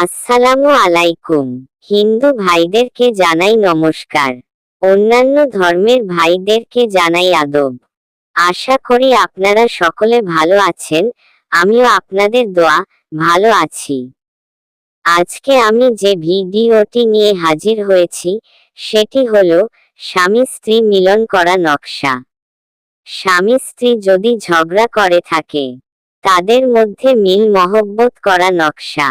আসসালামু আলাইকুম। হিন্দু ভাইদেরকে জানাই নমস্কার। অন্যান্য ধর্মের ভাইদেরকে জানাই আদব। আশা করি আপনারা সকলে ভালো আছেন, আমিও আপনাদের দোয়া, ভালো আছি। আজকে আমি যে ভিডিওটি নিয়ে হাজির হয়েছি, সেটি হলো স্বামী স্ত্রী মিলন করা নকশা। স্বামী স্ত্রী যদি ঝগড়া করে থাকে, তাদের মধ্যে মিল মহব্বত করা নকশা।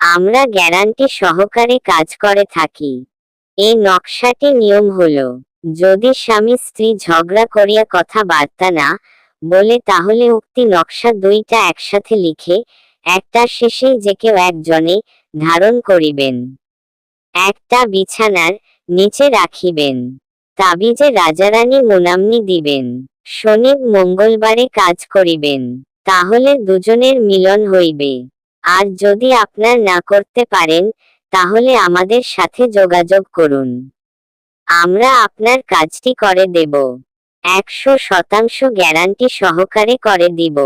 আমরা গ্যারান্টি সহকারে কাজ করে থাকি। এই নকশাটি নিয়ম হলো, যদি স্বামী স্ত্রী ঝগড়া করিয়া কথা বার্তা না বলে তাহলে উক্তি নকশা দুইটা একসাথে লিখে, একটা শেষেই যে কেউ একজনে ধারণ করিবেন। একটা বিছানার নিচে রাখিবেন। তাবিজে রাজারানী মুনামনি দিবেন। শনি মঙ্গলবারে কাজ করিবেন। তাহলে দুজনের মিলন হইবে। আর যদি আপনার না করতে পারেন, তাহলে আমাদের সাথে যোগাযোগ করুন। আমরা আপনার কাজটি করে দেব। একশো শতাংশ গ্যারান্টি সহকারে করে দিব।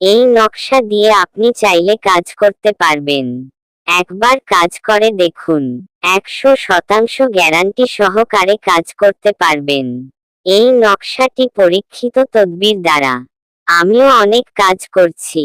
এই নকশা দিয়ে আপনি চাইলে কাজ করতে পারবেন। একবার কাজ করে দেখুন। একশো শতাংশ গ্যারান্টি সহকারে কাজ করতে পারবেন। এই নকশাটি পরীক্ষিত তদবির দ্বারা। আমিও অনেক কাজ করছি।